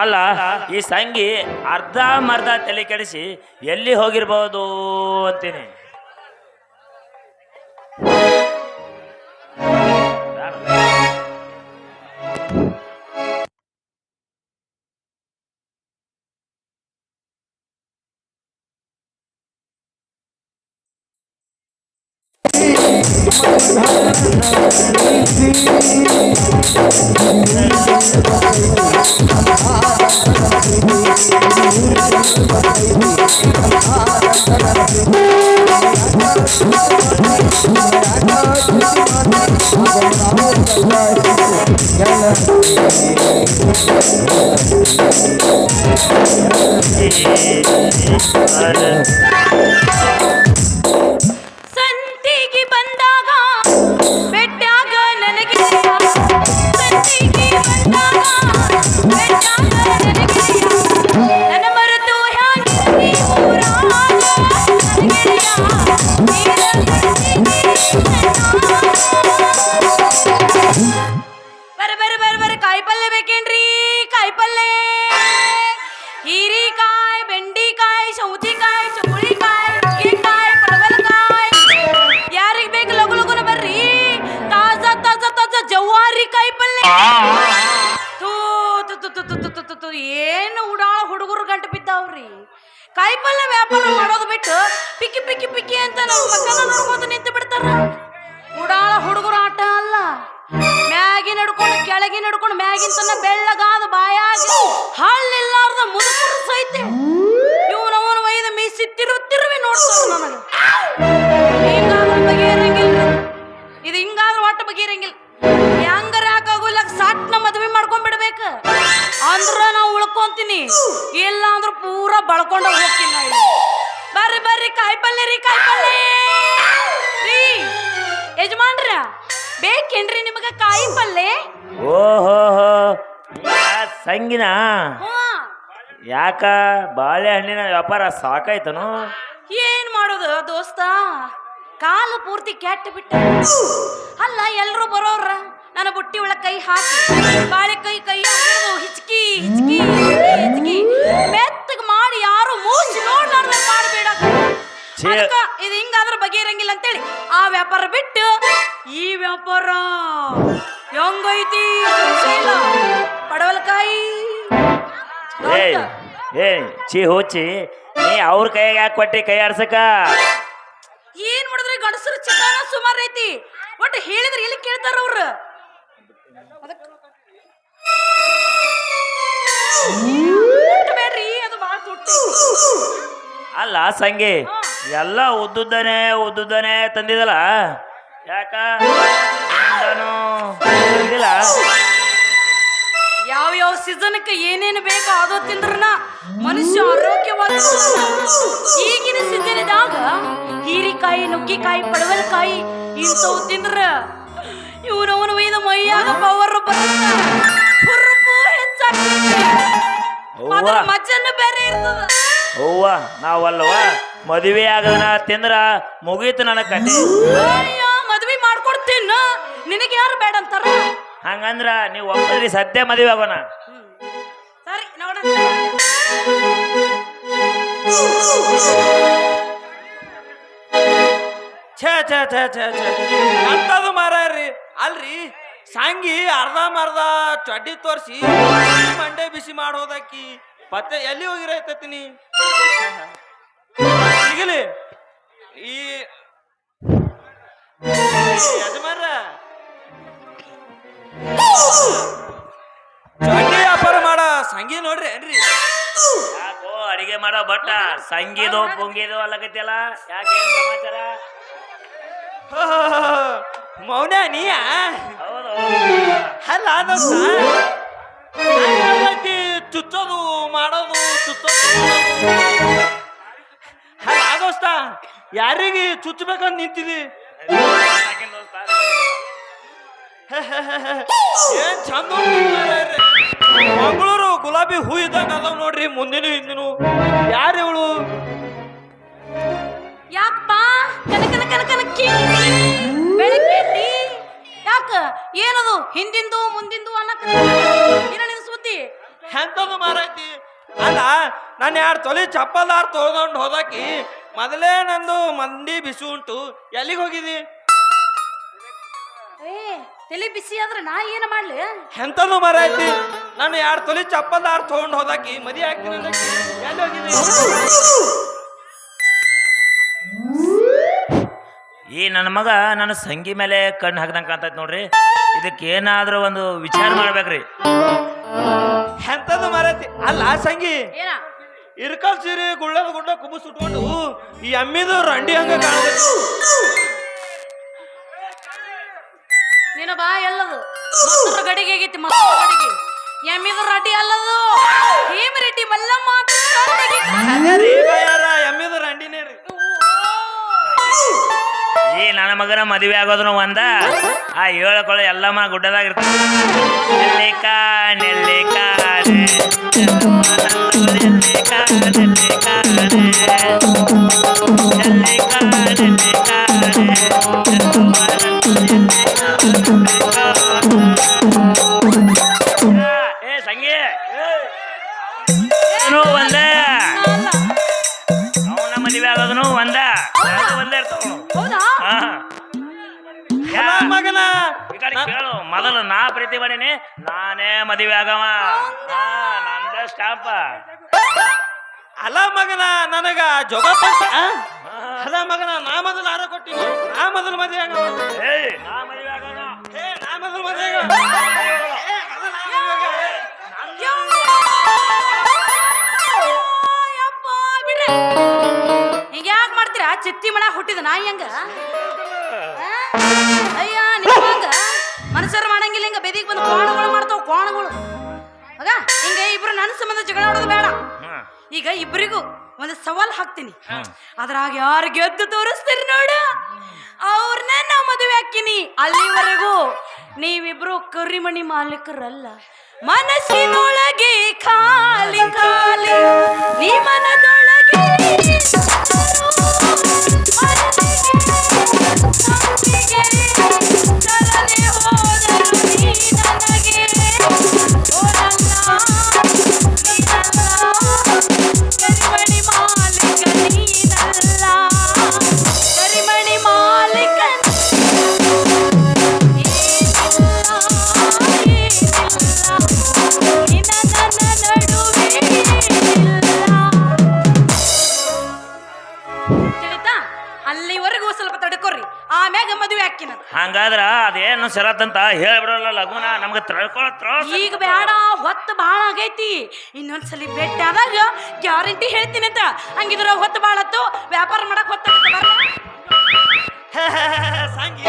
ಅಲ್ಲ ಈ ಸಂಗಿ ಅರ್ಧ ಮರ್ಧ ತಲೆ ಕೆಡಿಸಿ ಎಲ್ಲಿ ಹೋಗಿರ್ಬೋದು ಅಂತೀನಿ. Yeah. ಬಿಟ್ಟು ಪಿಕ್ಕಿ ಪಿಕ್ಕಿ ಪಿಕ್ಕಿ ಅಂತ ನಮ್ಮ ಮಕ್ಕಳ ನೋಡ್ಕೋತ ನಿಂತು ಬಿಡ್ತಾರ. ಉಡಾಳ ಹುಡುಗರ ಆಟ ಅಲ್ಲ. ಮ್ಯಾಗಿ ನಡ್ಕೊಂಡು, ಕೆಳಗೆ ನಡ್ಕೊಂಡು, ಮ್ಯಾಗಿನ ತನ್ನ ಬೆಳ್ಳಗಾದ ಬಾಯಾಗಿ ಹಳ್ಳಿಲ್ಲಾರ್ದ ಮುದುಕರು ಸಹಿತ ಇವನವನು ವೈದ ಮೀಸಿ ತಿರು ತಿರುವಿ ನೋಡ್ತಾರ ನನಗೆ. ಹಿಂಗಾದ್ರೆ ಇದು ಹಿಂಗಾದ್ರೆ ಒಟ್ಟು ಬಗೆಹರಂಗಿಲ್ಲ ಹೆಂಗಾರ ಯಾಕಾಗೋಲ್ಲ ಸಾಟ್ನ ಮದುವೆ ಮಾಡ್ಕೊಂಡ್ ಬಿಡ್ಬೇಕ? ಅಂದ್ರ ನಾವು ಉಳ್ಕೊಂತೀನಿ. ಇಲ್ಲ ಅಂದ್ರ ಪೂರಾ ಬಳ್ಕೊಂಡ ಹೋಗ್ತೀನಿ ನಾ. ಬರ್ರಿ ಬರ್ರಿ ಕಾಯಿ ಪಲ್ಯ ರೀ ಕಾಯಿ ಪಲ್ಯ ರೀ ಯಜಮಾನ್ರ ಬೇಕೇನ್ರಿ ನಿಮಗ ಕಾಯಿ ಪಲ್ಯ ಓಹೋ ಸಂಗಿನ? ಯಾಕ? ಬಾಳೆಹಣ್ಣಿನ ವ್ಯಾಪಾರ ಸಾಕಾಯ್ತನು? ಏನ್ ಮಾಡೋದು ದೋಸ್ತ? ಕಾಲ ಪೂರ್ತಿ ಕೆಟ್ಟ ಬಿಟ್ಟ. ಅಲ್ಲ ಎಲ್ಲರೂ ಬರೋರ ನನ್ನ ಬುಟ್ಟಿ ಒಳಗೆ ಕೈ ಹಾಕಿ ಬಾಳೆ ಕೈ ಕೈ ಹಿಚ್ಕಿ ಹಿಚ್ಕಿ ಹಿಚ್ಕಿ. ಮೂಸಿ ನೋಡ್ಲಾರ್ದ ಮಾಡಬೇಡ ಛೇ. ಅದಕ್ಕ ಇದು ಹಿಂಗಾದ್ರೆ ಅಂತೇಳಿ ಆ ವ್ಯಾಪಾರ ಬಿಟ್ಟು ಈ ವ್ಯಾಪಾರ ಹೆಂಗೈತಿ ಶೈಲ? ಪಡವಲಕಾಯಿ. ಏಯ್ ಏ ಚಿ ಹೋಚಿ ನೀ ಅವ್ರ ಕೈಯಾಗ ಯಾಕೆ ಕೊಟ್ಟಿ ಕೈ ಆಡ್ಸಕ? ಏನ್ ಮಾಡಿದ್ರೆ? ಗಂಡಸರು ಚಿತ್ತಾನ ಸುಮಾರು ಐತಿ. ಒಟ್ಟು ಹೇಳಿದ್ರೆ ಎಲ್ಲಿ ಕೇಳ್ತಾರ ಅವ್ರು? ಬೇಡ್ರಿ ಅದು ಬಾಳ ತುಟ್ಟಿ. ಅಲ್ಲ ಸಂಗಿ ಎಲ್ಲ ಉದ್ದುದ್ದನೆ ಉದ್ದುದ್ದನೆ ತಂದಿದಲ್ಲ ಯಾಕ? ತಂದಿಲ್ಲ? ಯಾವ ಯಾವ ಸೀಸನ್ಕ್ಕೆ ಏನೇನು ಬೇಕೋ ಅದು ತಿಂದ್ರನ ಮನುಷ್ಯ ಆರೋಗ್ಯವಂತ ಈಗಿನ ಸೀಸನ್ ಇದಾಗ ಹೀರಿಕಾಯಿ ನುಗ್ಗಿಕಾಯಿ ಪಡವಲ್ಕಾಯಿ ಇಂಥವು ತಿಂದ್ರ ಇವನವನು ಒಯ್ದ ಮೈಯಾಗ ಪವರ್ ಬರುತ್ತೆ. ಹುರುಪು ಹೆಚ್ಚಾಗ್ತದೆ ಮಜ್ಜನ್ನು ಬೇರೆ ಇರ್ತದ. ಅವ್ವ ನಾವಲ್ವ? ಮದುವೆ ಆಗದನ ತಿಂದ್ರ ಮುಗೀತು ನನ್ನ ಕತೆ. ಅಯ್ಯೋ ಮದ್ವಿ ಮಾಡ್ಕೊಡ್ತೀನಿ? ನಿನಗೆ ಯಾರು ಬೇಡ ಅಂತಾರ ಹಂಗಂದ್ರ ನೀವು ಒಬ್ಬರಿ ಸದ್ಯ ಮದುವೆ ಆಗೋಣ. ಸರಿ ನೋಡ ಛೇ ಛೇ ಛೇ ಛೇ ಛೇ. ಅಂತದು ಮಾರಾಯ್ರಿ? ಅಲ್ರಿ ಸಾಂಗಿ ಅರ್ಧ ಮರ್ಧ ಚಡ್ಡಿ ತೋರಿಸಿ ಮಂಡೆ ಬಿಸಿ ಮಾಡೋದಕ್ಕಿ ಪತ್ತೆ ಎಲ್ಲಿ ಹೋಗಿರೈತತಿ ನೀ? ಸಿಗಲಿ. ಈ ಯಜಮಾನ ಚಡ್ಡಿ ವ್ಯಾಪಾರ ಮಾಡ ಸಂಗಿ ನೋಡ್ರಿ ಏನ್ರಿ? ಯಾಕೋ ಅಡಿಗೆ ಮಾಡೋ ಬಟ್ಟ ಸಂಗೀದು ಪುಂಗಿದು ಅಲ್ಲಗತ್ತಲ್ಲ ಯಾಕೆ ಸಮಾಚಾರ? ಮೌನ ನೀಯ? ಹೌದು. ಅಲ್ಲ ದೋಸ್ತ ಚುಚ್ಚೋದು ಮಾಡೋದು ಚುಚ್ಚೋದು? ಅಲ್ಲ ದೋಸ್ತ, ಯಾರಿಗೆ ಚುಚ್ಚಬೇಕಂತ ನಿಂತಿದಿ. ಏನ್ ಚಂದ ಮಂಗಳೂರು ಗುಲಾಬಿ ಹೂ ಇದ್ದಂಗ ಅದಾವ ನೋಡ್ರಿ, ಮುಂದಿನ ನಾನು ಯಾರು ತೊಲಿ ಚಪ್ಪಲ್ದಾರ್ ತೊಗೊಂಡು ಹೋದಾಕಿ ಮೊದಲೇ ನಂದು ಮಂದಿ ಬಿಸಿ ಉಂಟು. ಎಲ್ಲಿಗೆ ಹೋಗಿದಿ? ಏ ತಲೆ ಬಿಸಿ ಆದ್ರೆ ನಾ ಏನು ಮಾಡ್ಲಿ? ಎಂತದು ಮಾರೈತಿ ನಾನು ಯಾರು ತೊಲಿ ಚಪ್ಪಲ್ದಾರ್ ತೊಗೊಂಡು ಹೋದಾಕಿ ಮದಿ ಹಾಕ್ತೀನಿ ಎಲ್ಲಿ ಹೋಗಿದಿ? ಈ ನನ್ನ ಮಗ ನನ್ನ ಸಂಗಿ ಮೇಲೆ ಕಣ್ಣು ಹಾಕ್ದಂಗೆ ಕಾಣ್ತೈತೆ ನೋಡ್ರಿ. ಇದಕ್ಕೆ ಏನಾದರೂ ಒಂದು ವಿಚಾರ ಮಾಡ್ಬೇಕ್ರಿ. ಎಂತದ್ದು ಮಾರೈತಿ ಅಲ್ಲ ಸಂಗಿ. ಏನ? ಇರ್ಕಲ್ ಸೀರೆ ಗುಳ್ಳದ ಗುಡ್ಡ ಕುಬು ಸುಟ್ಕೊಂಡು ಈ ಅಮ್ಮಿದು ರಂಡಿ ಹಂಗ ಕಾಣಬೇಕು ನಿನ್ನ ಬಾ ಎಲ್ಲದು ಮೊಸರು ಗಡಿಗೆ ಆಗೈತಿ ಮೊಸರು ಗಡಿಗೆ. ಎಮ್ಮಿದ ರಡ್ಡಿ ಅಲ್ಲದು. ಹೇಮ ರೆಡ್ಡಿ ಮಲ್ಲಮ್ಮ ಯಾರ ಎಮ್ಮಿದು ರಂಡಿನೇ ರೀ. ಈ ನನ್ನ ಮಗನ ಮದುವೆ ಆಗೋದನು ಒಂದ. ಆ ಹೇಳಕೊಳ ಎಲ್ಲಮ್ಮ ಗುಡ್ಡದಾಗ ನೆಲ್ಲಿಕಾ ನೆಲ್ಲಿಕ ನೆಲ್ಲಿಕ ಮೊದಲು ನಾ ಪ್ರೀತಿ ಮಾಡೀನಿ ನಾನೇ ಮದುವೆ ಆಗವ ಹಾ ನಂದ ಸ್ಟಾಪ ಅಲ್ಲ ಮಗನ ನನಗ ಜೋಗಪ್ಪ ಆ? ಅಲ್ಲ ಮಗನ ನಾ ಮೊದಲು ಆರ ಕೊಟ್ಟಿನಿ. ನಾ ಮೊದಲು ಮದುವೆ ಆಗವ. ಏಯ್ ನಾ ಮದುವೆ ಆಗೋಣ ಏ ನಾ ಮೊದಲು ಮದುವೆ ಆಗವ. ಏ, ಅದು ನಾ ಮದುವೆ ಆಗವ. ಯಪ್ಪ, ಬಿಡ್ರಿ. ಹಿಂಗ ಯಾಕೆ ಮಾಡ್ತೀರಾ? ಚಿತ್ತಿ ಮನ ಹುಟ್ಟಿದ ನಾಯಿ ಹಂಗ. ಆ? ಅಯ್ಯ ನಿಮ್ಮಂಗ ಮನುಷ್ಯರು ಮಾಡಂಗಿಲ್ಲ ಹಿಂಗ. ಬೆದಿಗೆ ಬಂದು ಕೋಣಗಳು ಮಾಡ್ತಾವ ಕೋಣಗಳು. ಆಗ ಹಿಂಗ ಇಬ್ರು ನನ್ನ ಸಂಬಂಧ ಜಗಳ ಆಡೋದು ಬೇಡ. ಹ್ಮ್. ಈಗ ಇಬ್ಬರಿಗೂ ಒಂದು ಸವಾಲ್ ಹಾಕ್ತೀನಿ. ಅದ್ರಾಗ ಯಾರು ಗೆದ್ದು ತೋರಿಸ್ತೀರಿ ನೋಡು. ಅವ್ರನ್ನ ನಾ ಮದುವೆ ಹಾಕಿನಿ ಅಲ್ಲಿವರೆಗೂ ನೀವಿಬ್ರು ಕರಿಮಣಿ ಮಾಲೀಕರಲ್ಲ. ಮನಸ್ಸಿನೊಳಗೆ ಖಾಲಿ ಖಾಲಿ. ನೀ ಮನದೊಳಗೆ ಮನಸ್ಸಿಗೆ. ಹಂಗಾದ್ರ ಅದೇನು ಸರತ್ತಂತ ಹೇಳ್ಬಿಡಲ್ಲ ಲಗುನ ನಮ್ಗೆ ತಿಳ್ಕೊಳ ತ್ರಾಸ ಈಗ ಬೇಡ ಹೊತ್ತು ಭಾಳ ಆಗೈತಿ. ಇನ್ನೊಂದ್ಸಲಿ ಭೇಟಿ ಆದಾಗ ಗ್ಯಾರಂಟಿ ಹೇಳ್ತೀನಿ ಅಂತ. ಹಂಗಿದ್ರ ಹೊತ್ತು ಭಾಳ ಆತು ವ್ಯಾಪಾರ ಮಾಡಕ್ ಹೊತ್ತ ಸಂಗಿ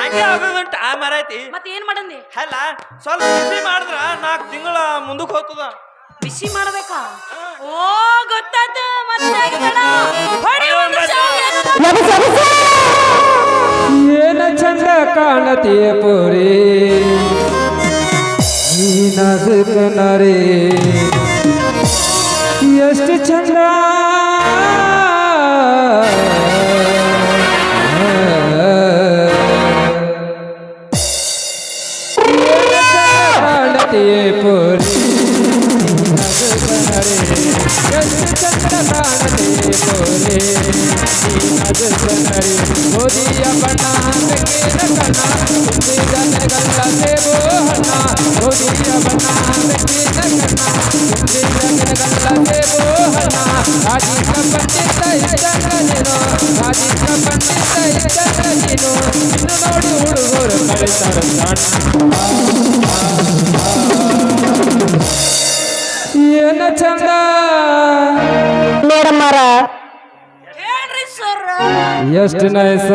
ಹಂಗೆ ಆಗೋದುಂಟ ಆ ಮರೈತಿ ಮತ್ತೆ ಏನ್ ಮಾಡಂದಿ? ಅಲ್ಲ ಸ್ವಲ್ಪ ಬಿಸಿ ಮಾಡಿದ್ರ ನಾಲ್ಕು ತಿಂಗಳ ಮುಂದಕ್ಕೆ ಹೋಗ್ತದ. ಬಿಸಿ ಮಾಡ್ಬೇಕಾ? ಓ ಗೊತ್ತಾತ ಮತ್ತೆ ಚಂದ ಕಾಣತಿಯ ಪೋರಿ ನರೇ ಎಷ್ಟು ಚಂದ ಕಾಣತಿಯ ಪೋರಿ ಎಷ್ಟು ಚಂದ ಕಾಣತಿಯ ಪೋರಿ ನರಿ ಮೋದಿಯ ಬಣ್ಣ ಬೆಕ್ಕಿನ ಕಣ್ಣ ಹಿಂದಿ ಜನಗಲ್ಲ ಸೇಬು ಹಣ್ಣ ಮೋದಿಯ ಬಣ್ಣ ಬೆಕ್ಕಿನ ಕಣ್ಣ ಹಿಂದಿ ಜನಗಲ್ಲ ಸೇಬು ಹಣ್ಣ ರಾಜಿಕ ಪಂಡಿತ ಇದ್ದಂಗ ನೀನು ರಾಜಿಕ ಪಂಡಿತ ಇದ್ದಂಗ ನೀನು ಇನ್ನು ನೋಡಿ ಹುಡುಗರು ಕಳಿತಾರ ಏನ ಎಷ್ಟು ನೈಸ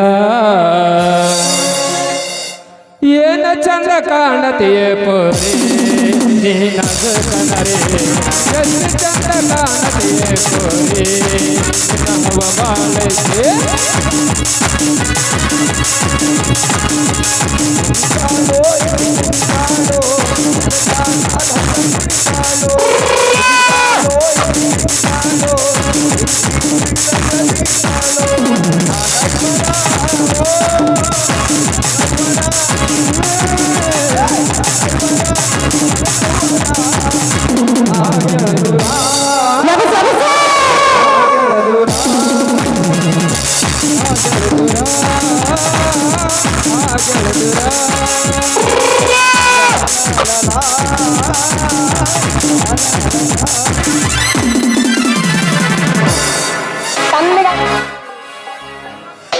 ಏನ ಚಂದ ಕಾಣತಿಯೇ ಪೋರಿ ನೀನದ ಕನರೆ ಎಷ್ಟು ಚಂದ ಕಾಣತಿಯೇ ಪೋರಿ ನಿನ್ನ ಹವಮಾನಕ್ಕೆ ಕಾಲೋ ಕಾಲೋ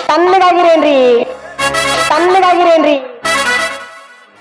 தன்மிடாகிறேன் தன்மிடாகிறேன்